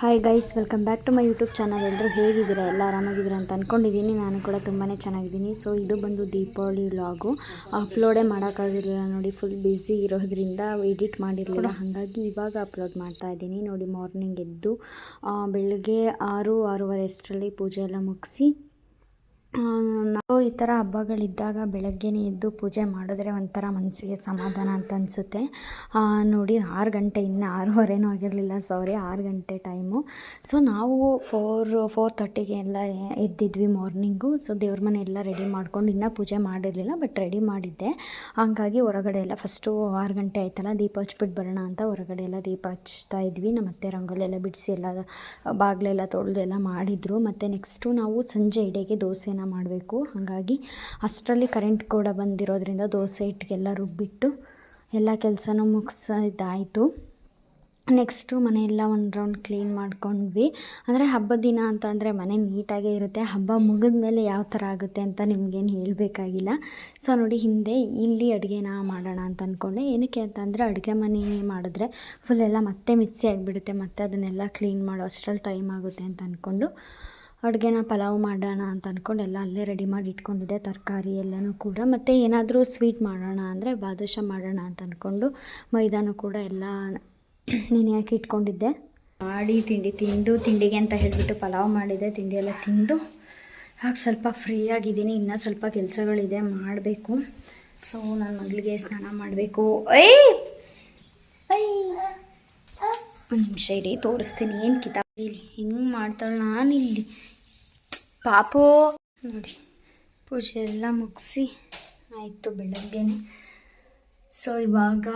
Hi guys welcome back to my YouTube channel ಎಲ್ಲರೂ ಹೇಗಿದ್ದೀರಾ? ಎಲ್ಲ ಆರಾಮಾಗಿದ್ದೀರಾ ಅಂತ ಅಂದ್ಕೊಂಡಿದ್ದೀನಿ ನಾನು ಕೂಡ ತುಂಬಾ ಚೆನ್ನಾಗಿದ್ದೀನಿ. ಸೊ ಇದು ಬಂದು ದೀಪಾವಳಿ ವ್ಲಾಗು ಅಪ್ಲೋಡೇ ಮಾಡೋಕ್ಕಾಗಿರಲಿಲ್ಲ ನೋಡಿ ಫುಲ್ ಬ್ಯುಸಿ ಇರೋದ್ರಿಂದ ಎಡಿಟ್ ಮಾಡಿರಲಿಲ್ಲ. ಹಾಗಾಗಿ ಇವಾಗ ಅಪ್ಲೋಡ್ ಮಾಡ್ತಾ ಇದ್ದೀನಿ. ನೋಡಿ ಮಾರ್ನಿಂಗ್ ಎದ್ದು ಬೆಳಗ್ಗೆ ಆರು ಆರೂವರೆ ಅಷ್ಟರಲ್ಲಿ ಪೂಜೆ ಎಲ್ಲ ಮುಗಿಸಿ ನಾವು ಈ ಥರ ಹಬ್ಬಗಳಿದ್ದಾಗ ಬೆಳಗ್ಗೆನೇ ಎದ್ದು ಪೂಜೆ ಮಾಡಿದ್ರೆ ಒಂಥರ ಮನಸ್ಸಿಗೆ ಸಮಾಧಾನ ಅಂತ ಅನಿಸುತ್ತೆ. ನೋಡಿ ಆರು ಗಂಟೆ ಇನ್ನು ಆರೂವರೆನೂ ಆಗಿರಲಿಲ್ಲ ಸಾರಿ ಆರು ಗಂಟೆ ಟೈಮು ಸೊ ನಾವು ಫೋರ್ ಫೋರ್ ತರ್ಟಿಗೆ ಎಲ್ಲ ಎದ್ದಿದ್ವಿ ಮಾರ್ನಿಂಗು ಸೊ ದೇವ್ರ ಮನೆ ಎಲ್ಲ ರೆಡಿ ಮಾಡ್ಕೊಂಡು ಇನ್ನೂ ಪೂಜೆ ಮಾಡಿರಲಿಲ್ಲ ಬಟ್ ರೆಡಿ ಮಾಡಿದ್ದೆ. ಹಾಗಾಗಿ ಹೊರಗಡೆ ಎಲ್ಲ ಫಸ್ಟು ಆರು ಗಂಟೆ ಆಯ್ತಲ್ಲ, ದೀಪ ಹಚ್ಬಿಟ್ಟು ಬರೋಣ ಅಂತ ಹೊರಗಡೆ ಎಲ್ಲ ದೀಪ ಹಚ್ತಾ ಇದ್ವಿ. ನಮ್ಮ ಮತ್ತೆ ರಂಗೋಲಿ ಎಲ್ಲ ಬಿಡಿಸಿ ಎಲ್ಲ, ಬಾಗಿಲೆಲ್ಲ ತೊಳೆದು ಎಲ್ಲ ಮಾಡಿದರು. ಮತ್ತು ನೆಕ್ಸ್ಟು ನಾವು ಸಂಜೆ ಇಡೆಗೆ ದೋಸೆನ ಮಾಡಬೇಕು. ಹಾಗಾಗಿ ಅಷ್ಟರಲ್ಲಿ ಕರೆಂಟ್ ಕೂಡ ಬಂದಿರೋದ್ರಿಂದ ದೋಸೆ ಹಿಟ್ಟಿಗೆಲ್ಲ ರುಬ್ಬಿಟ್ಟು ಎಲ್ಲ ಕೆಲಸನೂ ಮುಗಿಸಿದ್ದಾಯಿತು ನೆಕ್ಸ್ಟು ಮನೆಯೆಲ್ಲ ಒಂದು ರೌಂಡ್ ಕ್ಲೀನ್ ಮಾಡ್ಕೊಂಡ್ವಿ. ಅಂದರೆ ಹಬ್ಬದ ದಿನ ಅಂತ ಅಂದರೆ ಮನೆ ನೀಟಾಗೇ ಇರುತ್ತೆ. ಹಬ್ಬ ಮುಗಿದ ಮೇಲೆ ಯಾವ ಥರ ಆಗುತ್ತೆ ಅಂತ ನಿಮಗೇನು ಹೇಳಬೇಕಾಗಿಲ್ಲ. ಸೊ ನೋಡಿ, ಹಿಂದೆ ಇಲ್ಲಿ ಅಡುಗೆನ ಮಾಡೋಣ ಅಂತ ಅಂದ್ಕೊಂಡೆ ಏನಕ್ಕೆ ಅಂತಂದರೆ ಅಡುಗೆ ಮನೆ ಮಾಡಿದ್ರೆ ಫುಲ್ ಎಲ್ಲ ಮತ್ತೆ ಮಿಕ್ಸಿ ಆಗಿಬಿಡುತ್ತೆ. ಮತ್ತೆ ಅದನ್ನೆಲ್ಲ ಕ್ಲೀನ್ ಮಾಡೋ ಅಷ್ಟರಲ್ಲಿ ಟೈಮ್ ಆಗುತ್ತೆ ಅಂತ ಅಂದ್ಕೊಂಡು ಅಡುಗೆನ ಪಲಾವ್ ಮಾಡೋಣ ಅಂತ ಅಂದ್ಕೊಂಡು ಎಲ್ಲ ಅಲ್ಲೇ ರೆಡಿ ಮಾಡಿ ಇಟ್ಕೊಂಡಿದ್ದೆ, ತರಕಾರಿ ಎಲ್ಲನೂ ಕೂಡ. ಮತ್ತು ಏನಾದರೂ ಸ್ವೀಟ್ ಮಾಡೋಣ ಅಂದರೆ ಬಾದುಷ ಮಾಡೋಣ ಅಂತ ಅಂದ್ಕೊಂಡು ಮೈದಾನು ಕೂಡ ಎಲ್ಲ ನೆನೆ ಹಾಕಿ ಇಟ್ಕೊಂಡಿದ್ದೆ. ಮಾಡಿ ತಿಂಡಿ ತಿಂದು, ತಿಂಡಿಗೆ ಅಂತ ಹೇಳಿಬಿಟ್ಟು ಪಲಾವ್ ಮಾಡಿದೆ. ತಿಂಡಿ ಎಲ್ಲ ತಿಂದು ಹಾಗೆ ಸ್ವಲ್ಪ ಫ್ರೀ ಆಗಿದ್ದೀನಿ. ಇನ್ನೂ ಸ್ವಲ್ಪ ಕೆಲಸಗಳಿದೆ, ಮಾಡಬೇಕು. ಸೊ ನನ್ನ ಮಗಳಿಗೆ ಸ್ನಾನ ಮಾಡಬೇಕು. ಏಯ್! ಐ ಒಂದು ನಿಮಿಷ ಇರಿ, ತೋರಿಸ್ತೀನಿ. ಏನು ಕಿತಾಬ್? ಇಲ್ಲಿ ಹೆಂಗೆ ಮಾಡ್ತಾಳೆ ನಾನು ಇಲ್ಲಿ? ಪಾಪು. ನೋಡಿ, ಪೂಜೆ ಎಲ್ಲ ಮುಗಿಸಿ ಆಯಿತು ಬೆಳಗ್ಗೆನೆ. ಸೊ ಇವಾಗ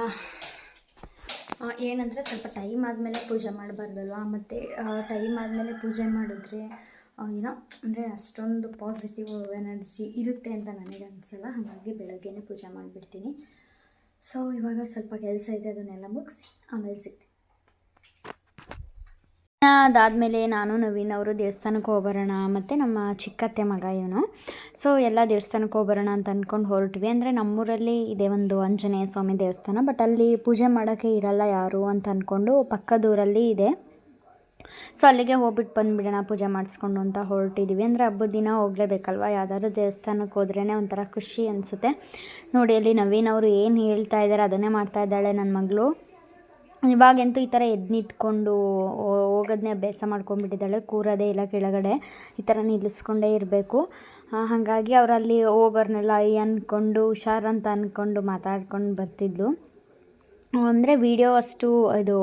ಏನಂದರೆ ಸ್ವಲ್ಪ ಟೈಮ್ ಆದಮೇಲೆ ಪೂಜೆ ಮಾಡಬಾರ್ದಲ್ವಾ? ಮತ್ತು ಟೈಮ್ ಆದಮೇಲೆ ಪೂಜೆ ಮಾಡಿದ್ರೆ ಏನೋ, ಅಂದರೆ ಅಷ್ಟೊಂದು ಪಾಸಿಟಿವ್ ಎನರ್ಜಿ ಇರುತ್ತೆ ಅಂತ ನನಗೆ ಅನಿಸಲ್ಲ. ಹಾಗಾಗಿ ಬೆಳಗ್ಗೆನೇ ಪೂಜೆ ಮಾಡಿಬಿಡ್ತೀನಿ. ಸೊ ಇವಾಗ ಸ್ವಲ್ಪ ಕೆಲಸ ಇದೆ, ಅದನ್ನೆಲ್ಲ ಮುಗಿಸಿ ಆಮೇಲೆ ಸಿಗ್ತೀನಿ. ಅದಾದಮೇಲೆ ನಾನು, ನವೀನ್ ಅವರು ದೇವಸ್ಥಾನಕ್ಕೆ ಹೋಗ್ಬರೋಣ, ಮತ್ತು ನಮ್ಮ ಚಿಕ್ಕತ್ತೆ ಮಗ ಇವನು. ಸೊ ಎಲ್ಲ ದೇವಸ್ಥಾನಕ್ಕೆ ಹೋಗ್ಬರೋಣ ಅಂತ ಅಂದ್ಕೊಂಡು ಹೊರಟ್ವಿ. ಅಂದರೆ ನಮ್ಮೂರಲ್ಲಿ ಇದೆ ಒಂದು ಆಂಜನೇಯ ಸ್ವಾಮಿ ದೇವಸ್ಥಾನ ಬಟ್ ಅಲ್ಲಿ ಪೂಜೆ ಮಾಡೋಕ್ಕೆ ಇರಲ್ಲ ಯಾರು ಅಂತ ಅಂದ್ಕೊಂಡು ಪಕ್ಕದೂರಲ್ಲಿ ಇದೆ. ಸೊ ಅಲ್ಲಿಗೆ ಹೋಗ್ಬಿಟ್ಟು ಬಂದುಬಿಡೋಣ, ಪೂಜೆ ಮಾಡಿಸ್ಕೊಂಡು ಅಂತ ಹೊರಟಿದ್ದೀವಿ ಅಂದರೆ ಹಬ್ಬದ ದಿನ ಹೋಗಲೇಬೇಕಲ್ವ? ಯಾವ್ದಾದ್ರು ದೇವಸ್ಥಾನಕ್ಕೆ ಹೋದ್ರೇ ಒಂಥರ ಖುಷಿ ಅನಿಸುತ್ತೆ. ನೋಡಿ, ಅಲ್ಲಿ ನವೀನ್ ಅವರು ಏನು ಹೇಳ್ತಾ ಇದ್ದಾರೆ ಅದನ್ನೇ ಮಾಡ್ತಾ ಇದ್ದಾಳೆ ನನ್ನ ಮಗಳು. ಇವಾಗಂತೂ ಈ ಥರ ಎದ್ದು ನಿಂತ್ಕೊಂಡು ಹೋಗೋದನ್ನೇ ಅಭ್ಯಾಸ ಮಾಡ್ಕೊಂಡ್ಬಿಟ್ಟಿದ್ದಾಳೆ. ಕೂರೋದೇ ಇಲ್ಲ ಕೆಳಗಡೆ. ಈ ಥರ ನಿಲ್ಲಿಸ್ಕೊಂಡೇ ಇರಬೇಕು. ಹಾಗಾಗಿ ಅವರಲ್ಲಿ ಹೋಗೋರ್ನೆಲ್ಲ ಐ ಅಂದ್ಕೊಂಡು ಅಂತ ಅಂದ್ಕೊಂಡು ಮಾತಾಡ್ಕೊಂಡು ಬರ್ತಿದ್ಲು. ಅಂದರೆ ವಿಡಿಯೋ ಅಷ್ಟು ಇದು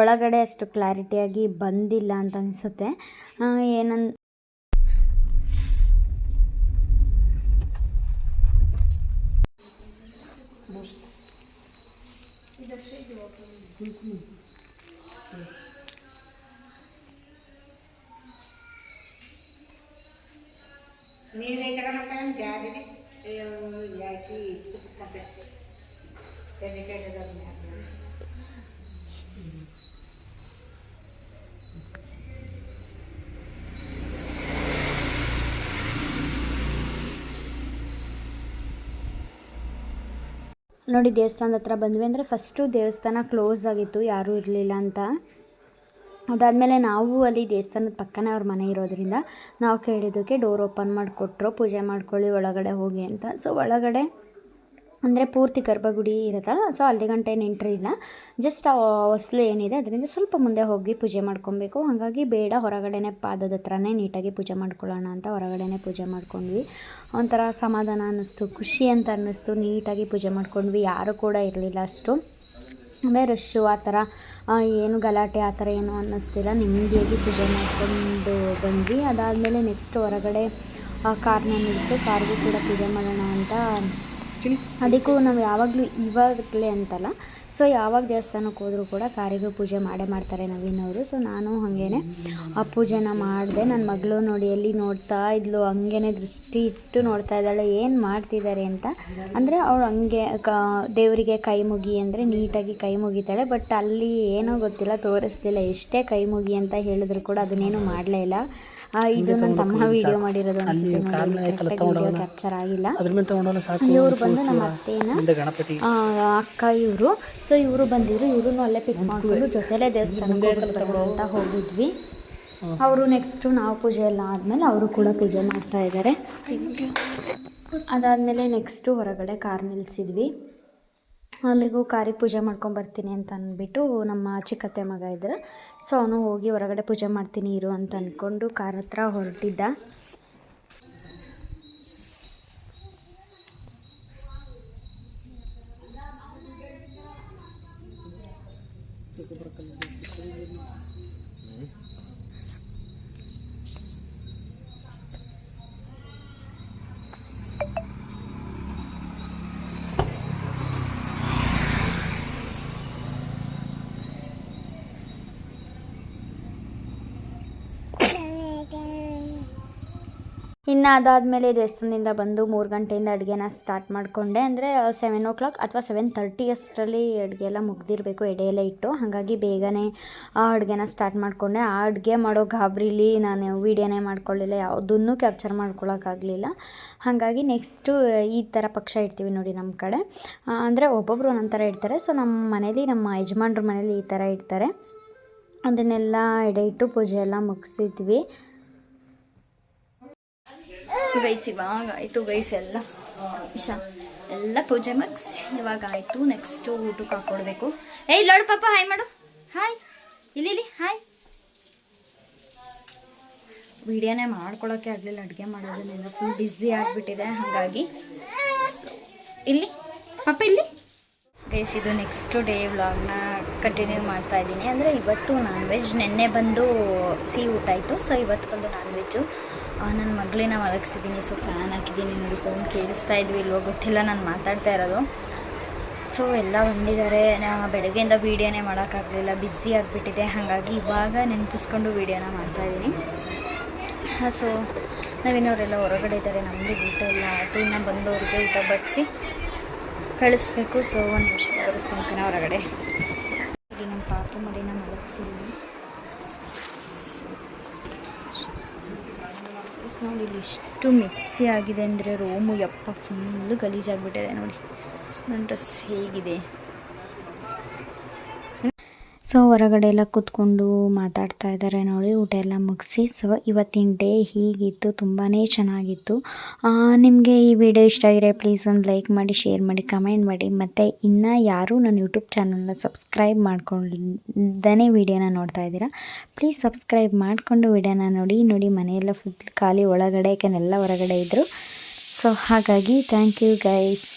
ಒಳಗಡೆ ಅಷ್ಟು ಕ್ಲಾರಿಟಿಯಾಗಿ ಬಂದಿಲ್ಲ ಅಂತ ಅನಿಸುತ್ತೆ. ಏನನ್ Ini Nilai karena kan jadi, eh, ya itu. Jadi. ನೋಡಿ ದೇವಸ್ಥಾನದ ಹತ್ರ ಬಂದ್ವಿ ಅಂದರೆ ಫಸ್ಟು ದೇವಸ್ಥಾನ ಕ್ಲೋಸ್ ಆಗಿತ್ತು, ಯಾರೂ ಇರಲಿಲ್ಲ ಅಂತ. ಅದಾದಮೇಲೆ ನಾವು ಅಲ್ಲಿ ದೇವಸ್ಥಾನದ ಪಕ್ಕನೇ ಅವ್ರ ಮನೆ ಇರೋದ್ರಿಂದ ನಾವು ಕೇಳಿದ್ದಕ್ಕೆ ಡೋರ್ ಓಪನ್ ಮಾಡಿಕೊಟ್ರು, ಪೂಜೆ ಮಾಡ್ಕೊಳ್ಳಿ, ಒಳಗಡೆ ಹೋಗಿ ಅಂತ. ಸೊ ಒಳಗಡೆ ಅಂದರೆ ಪೂರ್ತಿ ಗರ್ಭಗುಡಿ ಇರುತ್ತಲ್ಲ ಸೊ ಅಲ್ಲಿ ಗಂಟೆ ಎಂಟ್ರಿ ಇಲ್ಲ. ಜಸ್ಟ್ ಆ ಹೊಸ್ಲು ಏನಿದೆ, ಅದರಿಂದ ಸ್ವಲ್ಪ ಮುಂದೆ ಹೋಗಿ ಪೂಜೆ ಮಾಡ್ಕೊಬೇಕು. ಹಾಗಾಗಿ ಬೇಡ, ಹೊರಗಡೆನೇ ಪಾದದ ಹತ್ರನೇ ನೀಟಾಗಿ ಪೂಜೆ ಮಾಡ್ಕೊಳ್ಳೋಣ ಅಂತ ಹೊರಗಡೆನೇ ಪೂಜೆ ಮಾಡ್ಕೊಂಡ್ವಿ. ಒಂಥರ ಸಮಾಧಾನ ಅನ್ನಿಸ್ತು, ಖುಷಿ ಅಂತ ಅನ್ನಿಸ್ತು, ನೀಟಾಗಿ ಪೂಜೆ ಮಾಡ್ಕೊಂಡ್ವಿ. ಯಾರು ಕೂಡ ಇರಲಿಲ್ಲ ಅಷ್ಟು. ಅಂದರೆ ರಶ್ಶು ಆ ಥರ ಏನು ಗಲಾಟೆ ಆ ಥರ ಏನು ಅನ್ನಿಸ್ತಿಲ್ಲ. ನೆಮ್ಮದಿಯಾಗಿ ಪೂಜೆ ಮಾಡಿಕೊಂಡು ಬಂದ್ವಿ. ಅದಾದಮೇಲೆ ನೆಕ್ಸ್ಟ್ ಹೊರಗಡೆ, ಆ, ಕಾರ್ನ ನಿಲ್ಲಿಸು ಕಾರ್ಗೂ ಕೂಡ ಪೂಜೆ ಮಾಡೋಣ ಅಂತ ಅದಕ್ಕೂ ನಾವು ಯಾವಾಗಲೂ ಇವಾಗಲೇ ಅಂತಲ್ಲ. ಸೊ ಯಾವಾಗ ದೇವಸ್ಥಾನಕ್ಕೆ ಹೋದರೂ ಕೂಡ ಕಾರಿಗೂ ಪೂಜೆ ಮಾಡೇ ಮಾಡ್ತಾರೆ ನವೀನವರು ಸೊ ನಾನು ಹಾಗೇನೆ ಆ ಪೂಜೆನ ಮಾಡಿದೆ. ನನ್ನ ಮಗಳು ನೋಡಿ ಎಲ್ಲಿ ನೋಡ್ತಾ ಇದ್ಲು ಹಂಗೇನೆ ದೃಷ್ಟಿ ಇಟ್ಟು ನೋಡ್ತಾ ಇದ್ದಾಳೆ. ಏನು ಮಾಡ್ತಿದ್ದಾರೆ ಅಂತ ಅಂದರೆ ಅವಳು ಹಂಗೆ ಕ ದೇವರಿಗೆ ಕೈ ಮುಗಿ ಅಂದರೆ ನೀಟಾಗಿ ಕೈ ಮುಗಿತಾಳೆ. ಬಟ್ ಅಲ್ಲಿ ಏನೋ ಗೊತ್ತಿಲ್ಲ ತೋರಿಸ್ಲಿಲ್ಲ. ಎಷ್ಟೇ ಕೈ ಮುಗಿ ಅಂತ ಹೇಳಿದ್ರು ಕೂಡ ಅದನ್ನೇನು ಮಾಡಲೇ ಇಲ್ಲ. ಇದು ನನ್ನ ತಮ್ಮ ವಿಡಿಯೋ ಮಾಡಿರೋದು ಅನ್ಸುತ್ತೆ ವಿಡಿಯೋ ಕ್ಯಾಪ್ಚರ್ ಆಗಿಲ್ಲ. ಇವರು ಬಂದು ನಮ್ಮ ಅತ್ತೇನ ಅಕ್ಕ ಇವರು ಸೊ ಇವರು ಬಂದಿದ್ರು ಇವರು ಅಲ್ಲೇ ಪಿಕ್ ಮಾಡಿಕೊಂಡು ಜೊತೆಲೇ ದೇವಸ್ಥಾನಕ್ಕೆ ಅಂತ ಹೋಗಿದ್ವಿ. ಅವರು ನೆಕ್ಸ್ಟು ನಾವು ಪೂಜೆ ಎಲ್ಲ ಆದಮೇಲೆ ಅವರು ಕೂಡ ಪೂಜೆ ಮಾಡ್ತಾ ಇದ್ದಾರೆ ಅದಾದಮೇಲೆ ನೆಕ್ಸ್ಟು ಹೊರಗಡೆ ಕಾರ್ ನಿಲ್ಲಿಸಿದ್ವಿ ಅಲ್ಲಿಗೂ ಕಾರಿಗೆ ಪೂಜೆ ಮಾಡ್ಕೊಂಬರ್ತೀನಿ ಅಂತ ಅಂದ್ಬಿಟ್ಟು ನಮ್ಮ ಚಿಕ್ಕತ್ತೆ ಮಗ ಇದ್ರೆ. ಸೊ ಅವನು ಹೋಗಿ ಹೊರಗಡೆ ಪೂಜೆ ಮಾಡ್ತೀನಿ ಇರು ಅಂತ ಅಂದ್ಕೊಂಡು ಕಾರ್ ಹತ್ರ ಹೊರಟಿದ್ದ. itu keberkahan hmm? ಇನ್ನು ಅದಾದಮೇಲೆ ದೇವಸ್ಥಾನದಿಂದ ಬಂದು ಮೂರು ಗಂಟೆಯಿಂದ ಅಡುಗೆನ ಸ್ಟಾರ್ಟ್ ಮಾಡಿಕೊಂಡೆ. ಅಂದರೆ ಸೆವೆನ್ ಓ ಕ್ಲಾಕ್ ಅಥವಾ ಸೆವೆನ್ ತರ್ಟಿ ಅಷ್ಟರಲ್ಲಿ ಅಡುಗೆ ಎಲ್ಲ ಮುಗ್ದಿರಬೇಕು ಎಡೆಯೆಲ್ಲ ಇಟ್ಟು. ಹಾಗಾಗಿ ಬೇಗನೆ ಆ ಅಡುಗೆನ ಸ್ಟಾರ್ಟ್ ಮಾಡಿಕೊಂಡೆ. ಆ ಅಡುಗೆ ಮಾಡೋ ಗಾಬರಿಲಿ ನಾನು ವೀಡಿಯೋನೇ ಮಾಡ್ಕೊಳ್ಳಿಲ್ಲ, ಯಾವುದನ್ನು ಕ್ಯಾಪ್ಚರ್ ಮಾಡ್ಕೊಳ್ಳೋಕ್ಕಾಗಲಿಲ್ಲ ಹಾಗಾಗಿ ನೆಕ್ಸ್ಟು ಈ ಥರ ಪಕ್ಷ ಇಡ್ತೀವಿ ನೋಡಿ ನಮ್ಮ ಕಡೆ. ಅಂದರೆ ಒಬ್ಬೊಬ್ಬರು ಒಂದೊಂದು ಥರ ಇಡ್ತಾರೆ. ಸೊ ನಮ್ಮ ಮನೇಲಿ, ನಮ್ಮ ಯಜಮಾನ್ರ ಮನೇಲಿ ಈ ಥರ ಇಡ್ತಾರೆ. ಅದನ್ನೆಲ್ಲ ಎಡೆ ಇಟ್ಟು ಪೂಜೆ ಎಲ್ಲ ಮುಗಿಸಿದ್ವಿ. ಗೈಸ್ ಇವಾಗ ಆಯಿತು ಗೈಸ್ ಎಲ್ಲ ಇಷ್ಟ ಎಲ್ಲ ಪೂಜೆ ಮುಗಿಸಿ, ಇವಾಗ ಆಯಿತು. ನೆಕ್ಸ್ಟು ಊಟಕ್ಕೆ ಹಾಕ್ಕೊಡ್ಬೇಕು ಏಯ್ ಲೋಡು ಪಾಪ, ಹಾಯ್ ಮಾಡು. ಹಾಯ್. ಇಲ್ಲಿ ಇಲ್ಲಿ, ಹಾಯ್. ವಿಡಿಯೋನೇ ಮಾಡ್ಕೊಳಕ್ಕೆ ಆಗಲಿಲ್ಲ, ಅಡುಗೆ ಮಾಡೋದನ್ನೆಲ್ಲ ಫುಲ್ ಬ್ಯುಸಿ ಆಗಿಬಿಟ್ಟಿದೆ, ಹಾಗಾಗಿ. ಇಲ್ಲಿ, ಪಾಪ, ಇಲ್ಲಿ. ಗೈಸ್ ಇದು ನೆಕ್ಸ್ಟ್ ಡೇ ವ್ಲಾಗ್ನ ಕಂಟಿನ್ಯೂ ಮಾಡ್ತಾ ಇದ್ದೀನಿ. ಅಂದರೆ ಇವತ್ತು ನಾನ್ ವೆಜ್ ನಿನ್ನೆ ಬಂದು ಸಿಹಿ ಊಟ ಆಯಿತು. ಸೊ ಇವತ್ತು ಬಂದು ನಾನ್ ವೆಜ್ಜು ನನ್ನ ಮಗಳಿನ ಮಲಗಿಸಿದ್ದೀನಿ ಸೊ ಫ್ಯಾನ್ ಹಾಕಿದ್ದೀನಿ ನೋಡಿ ಸೌಂಡ್ ಕೇಳಿಸ್ತಾ ಇದ್ವಿ ಇಲ್ವೋ ಗೊತ್ತಿಲ್ಲ, ನಾನು ಮಾತಾಡ್ತಾ ಇರೋದು. ಸೊ ಎಲ್ಲ ಬಂದಿದ್ದಾರೆ ನಾ ಬೆಳಗ್ಗೆಯಿಂದ ವೀಡಿಯೋನೇ ಮಾಡೋಕ್ಕಾಗಲಿಲ್ಲ ಬ್ಯುಸಿ ಆಗಿಬಿಟ್ಟಿದೆ. ಹಾಗಾಗಿ ಇವಾಗ ನೆನಪಿಸ್ಕೊಂಡು ವೀಡಿಯೋನ ಮಾಡ್ತಾಯಿದ್ದೀನಿ ಸೊ ನವೀನವರೆಲ್ಲ ಹೊರಗಡೆ ಇದ್ದಾರೆ ನಮಗೆ ಊಟ ಎಲ್ಲ ಆಯಿತು ಇನ್ನು ಬಂದವ್ರಿಗೆ ಊಟ ಬಡಿಸಿ ಕಳಿಸ್ಬೇಕು. ಸೊ ಒಂದು ನಿಮಿಷ ತೋರಿಸ್ತೀನಿ ಹೊರಗಡೆ. ಇಲ್ಲಿ ನಮ್ಮ ಪಾಪು ಮರಿನ ಮಲಗಿಸಿದ್ದೀನಿ ನೋಡಿ ಇಲ್ಲಿ ಎಷ್ಟು ಮೆಸ್ಸಿ ಆಗಿದೆ ಅಂದರೆ ರೋಮು ಯಪ್ಪ ಫುಲ್ಲು ಗಲೀಜಾಗಿಬಿಟ್ಟಿದೆ ನೋಡಿ. ನನ್ನ ಡ್ರೆಸ್ ಹೇಗಿದೆ. ಸೊ ಹೊರಗಡೆ ಎಲ್ಲ ಕೂತ್ಕೊಂಡು ಮಾತಾಡ್ತಾ ಇದ್ದಾರೆ ನೋಡಿ, ಊಟ ಎಲ್ಲ ಮುಗಿಸಿ. ಸೊ ಇವತ್ತಿನ ಡೇ ಹೀಗಿತ್ತು ತುಂಬಾ ಚೆನ್ನಾಗಿತ್ತು. ನಿಮಗೆ ಈ ವಿಡಿಯೋ ಇಷ್ಟ ಆಗಿದೆ ಪ್ಲೀಸ್ ಒಂದು ಲೈಕ್ ಮಾಡಿ ಶೇರ್ ಮಾಡಿ ಕಮೆಂಟ್ ಮಾಡಿ. ಮತ್ತು ಇನ್ನು ಯಾರೂ ನನ್ನ ಯೂಟ್ಯೂಬ್ ಚಾನಲ್ನ ಸಬ್ಸ್ಕ್ರೈಬ್ ಮಾಡ್ಕೊಂಡೇ ವಿಡಿಯೋನ ನೋಡ್ತಾ ಇದ್ದೀರಾ ಪ್ಲೀಸ್ ಸಬ್ಸ್ಕ್ರೈಬ್ ಮಾಡಿಕೊಂಡು ವಿಡಿಯೋನ ನೋಡಿ. ನೋಡಿ, ಮನೆಯೆಲ್ಲ ಫುಲ್ ಖಾಲಿ ಒಳಗಡೆ, ಯಾಕೆಂದ್ರೆ ಎಲ್ಲ ಹೊರಗಡೆ ಇದ್ದರು ಸೊ ಹಾಗಾಗಿ ಥ್ಯಾಂಕ್ ಯು ಗೈಸ್